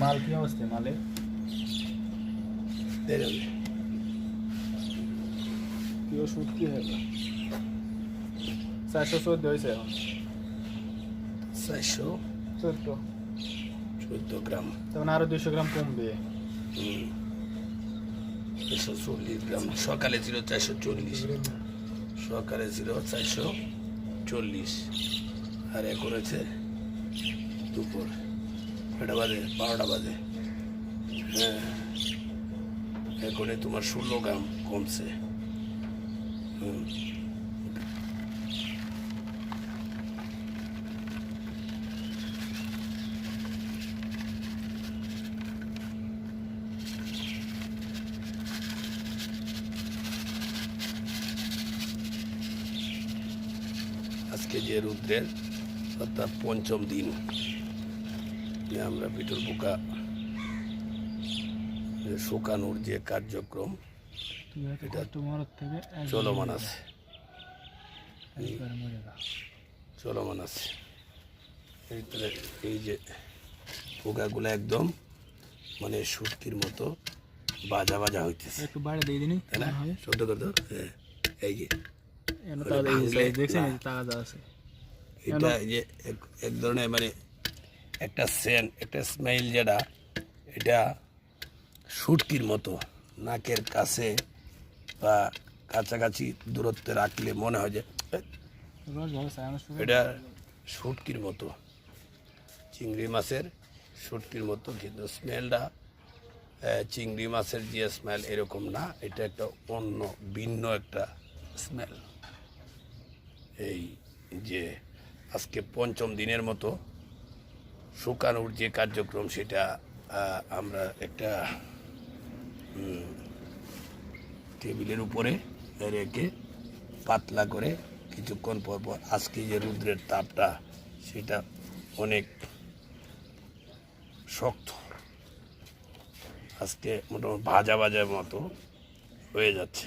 মাল কি অবস্থা মালে? কি ওষুধ কি হলো চারশো চোদ্দ হয়েছে এখন। চারশো চোদ্দ। চোদ্দ গ্রাম। তখন আরও দুইশো গ্রাম কমবে। চারশো চল্লিশ গ্রাম। সকালে ছিল চারশো চল্লিশ। সকালে ছিল চারশো চল্লিশ। আর এখন হচ্ছে দুপুর। কটা বাজে, বারোটা বাজে। হ্যাঁ এখনে তোমার ষোলো গ্রাম কমছে। হুম। আজকে যে রুদ্রের অর্থাৎ পঞ্চম দিন। যে আমরা পিটুর পোকা যে শুকানোর যে কার্যক্রম এটা চলমান আছে। চলমান আছে। এই যে পোকাগুলো একদম মানে সুটকির মতো বাজা বাজা হইতেছে। একটু বাইরে দিয়ে দিনি তাই না? শব্দ করতে হ্যাঁ এই যে। এটা যে এক ধরনের মানে একটা সেন্ট একটা স্মেল যেটা, এটা সুটকির মতো নাকের কাছে বা কাছাকাছি দূরত্বে রাখলে মনে হয় যে এটা শুটকির মতো। চিংড়ি মাছের শুটকির মতো, কিন্তু স্মেলটা চিংড়ি মাছের যে স্মেল এরকম না, এটা একটা অন্য, ভিন্ন একটা স্মেল। এই যে আজকে পঞ্চম দিনের মতো শুকানোর যে কার্যক্রম সেটা আমরা একটা টেবিলের উপরে রেখে পাতলা করে কিছুক্ষণ পর পর আজকে যে রুদ্রের তাপটা, সেটা অনেক শক্ত, আজকে মোটামুটি ভাজা ভাজার মতো হয়ে যাচ্ছে।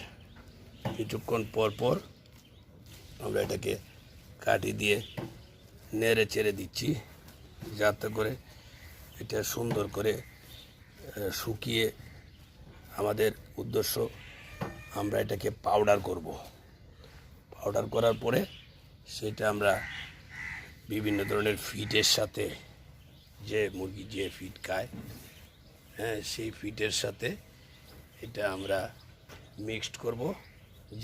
কিছুক্ষণ পর পর আমরা এটাকে কাটি দিয়ে নেড়ে চেড়ে দিচ্ছি। যাতে করে এটা সুন্দর করে শুকিয়ে আমাদের উদ্দেশ্য আমরা এটাকে পাউডার করব। পাউডার করার পরে সেটা আমরা বিভিন্ন ধরনের ফিটের সাথে, যে মুরগি যে ফিট খায় হ্যাঁ সেই ফিটের সাথে এটা আমরা মিক্সড করব,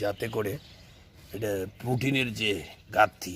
যাতে করে এটা প্রোটিনের যে ঘাটতি